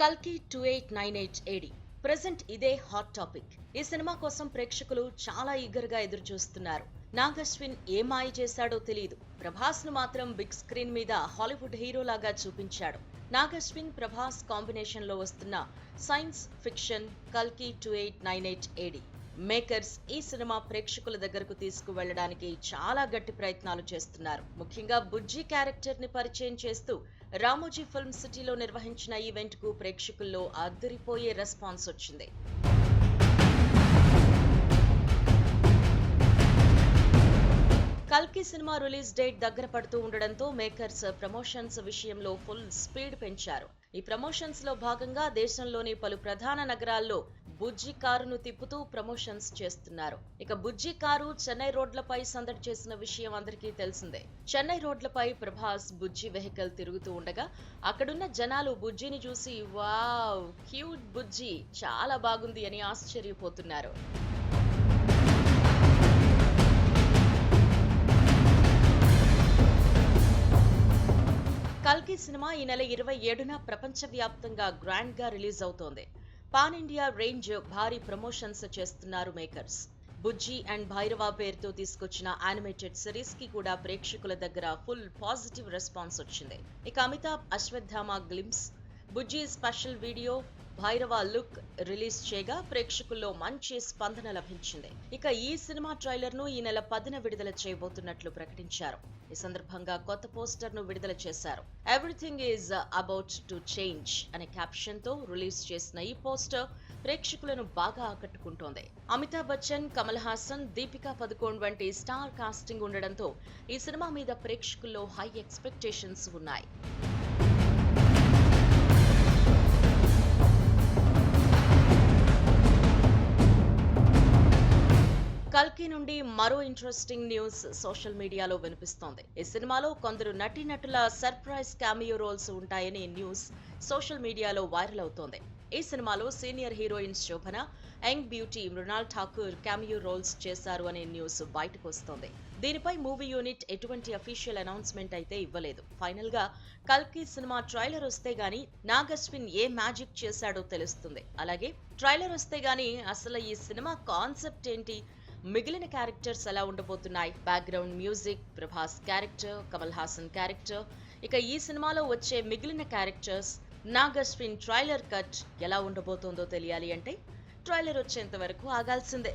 కల్కి two eight nine eight AD. Present ఇదే hot topic. ఈ సినిమా కోసం ప్రేక్షకులు చాలా ఈగర్గా ఎదురు చూస్తున్నారు నాగశ్విన్ ఏ మాయ చేశాడో తెలియదు ప్రభాస్ను మాత్రం బిగ్ స్క్రీన్ మీద హాలీవుడ్ హీరోలాగా చూపించాడు. నాగశ్విన్ ప్రభాస్ కాంబినేషన్లో వస్తున్న సైన్స్ ఫిక్షన్ కల్కి two eight nine eight AD. Makers ఈ సినిమా ప్రేక్షకుల దగ్గరకు తీసుకువెళ్ళడానికి చాలా గట్టి ప్రయత్నాలు చేస్తున్నారు. ముఖ్యంగా బుజ్జి క్యారెక్టర్ని పరిచయం చేస్తూ రామోజీ ఫిల్మ్ సిటీలో నిర్వహించిన ఈవెంట్కు ప్రేక్షకుల్లో అద్దరిపోయే రెస్పాన్స్ వచ్చింది. కల్కి సినిమా రిలీజ్ డేట్ దగ్గర పడుతూ ఉండడంతో మేకర్స్ ప్రమోషన్స్ విషయంలో ఫుల్ స్పీడ్ పెంచారు. ఈ ప్రమోషన్స్లో భాగంగా దేశంలోని పలు ప్రధాన నగరాల్లో బుజ్జి కారును తిప్పుతూ ప్రమోషన్స్ చేస్తున్నారు. ఇక బుజ్జి కారు చెన్నై రోడ్లపై సందడి చేసిన విషయం అందరికీ తెలిసిందే. చెన్నై రోడ్లపై ప్రభాస్ బుజ్జి వెహికల్ తిరుగుతూ ఉండగా అక్కడున్న జనాలు బుజ్జిని చూసి వావ్ క్యూట్ బుజ్జి చాలా బాగుంది అని ఆశ్చర్యపోతున్నారు. కల్కి సినిమా ఈ నెల ఇరవై ఏడున ప్రపంచవ్యాప్తంగా గ్రాండ్గా రిలీజ్ అవుతోంది. పాన్ ఇండియా రేంజ్ భారీ ప్రమోషన్స్ చేస్తున్నారు మేకర్స్. బుజ్జి అండ్ భైరవ పేరుతో తీసుకొచ్చిన యానిమేటెడ్ సిరీస్కి కూడా ప్రేక్షకుల దగ్గర ఫుల్ పాజిటివ్ రెస్పాన్స్ వచ్చింది. ఇక Amitabh Ashwatthama glimpse Bujji special video Bhairava look release చేయగా ప్రేక్షకుల్లో మంచి స్పందన లభించింది. ఇక ఈ సినిమా ట్రైలర్ను ఈ నెల పదిన విడుదల చేయబోతున్నట్లు ప్రకటించారు. ఈ సందర్భంగా కొత్త పోస్టర్ను విడుదల చేశారు. Everything is about to change అనే క్యాప్షన్తో రిలీజ్ చేసిన ఈ పోస్టర్ ప్రేక్షకులను బాగా ఆకట్టుకుంటోంది. అమితాబ్ బచ్చన్ కమల్ హాసన్ దీపికా పదుకోన్ వంటి స్టార్ కాస్టింగ్ ఉండడంతో ఈ సినిమా మీద ప్రేక్షకుల్లో హై ఎక్స్పెక్టేషన్స్ ఉన్నాయి. కల్కి నుండి మరో ఇంట్రెస్టింగ్ న్యూస్ సోషల్ మీడియాలో వినిపిస్తోంది. ఈ సినిమాలో కొందరు నటీనటుల సర్ప్రైజ్ క్యామియో రోల్స్ ఉంటాయని న్యూస్ సోషల్ మీడియాలో వైరల్ అవుతోంది. ఈ సినిమాలో senior heroine Shobana young beauty Mrunal Thakur cameo roles చేశారు అనే న్యూస్ బయటకు వస్తోంది. దీనిపై మూవీ యూనిట్ ఎటువంటి అఫీషియల్ అనౌన్స్మెంట్ అయితే ఇవ్వలేదు. ఫైనల్గా కల్కి సినిమా ట్రైలర్ వస్తే గానీ నాగశ్విన్ ఏ మ్యాజిక్ చేశాడో తెలుస్తుంది. అలాగే ట్రైలర్ వస్తే గానీ అసలు ఈ సినిమా కాన్సెప్ట్ ఏంటి? మిగిలిన క్యారెక్టర్స్ ఎలా ఉండబోతున్నాయి? Background music Prabhas character Kamal Haasan character ఇక ఈ సినిమాలో వచ్చే మిగిలిన క్యారెక్టర్స్ నాగశ్విన్ ట్రైలర్ కట్ ఎలా ఉండబోతోందో తెలియాలి అంటే ట్రైలర్ వచ్చేంత వరకు ఆగాల్సిందే.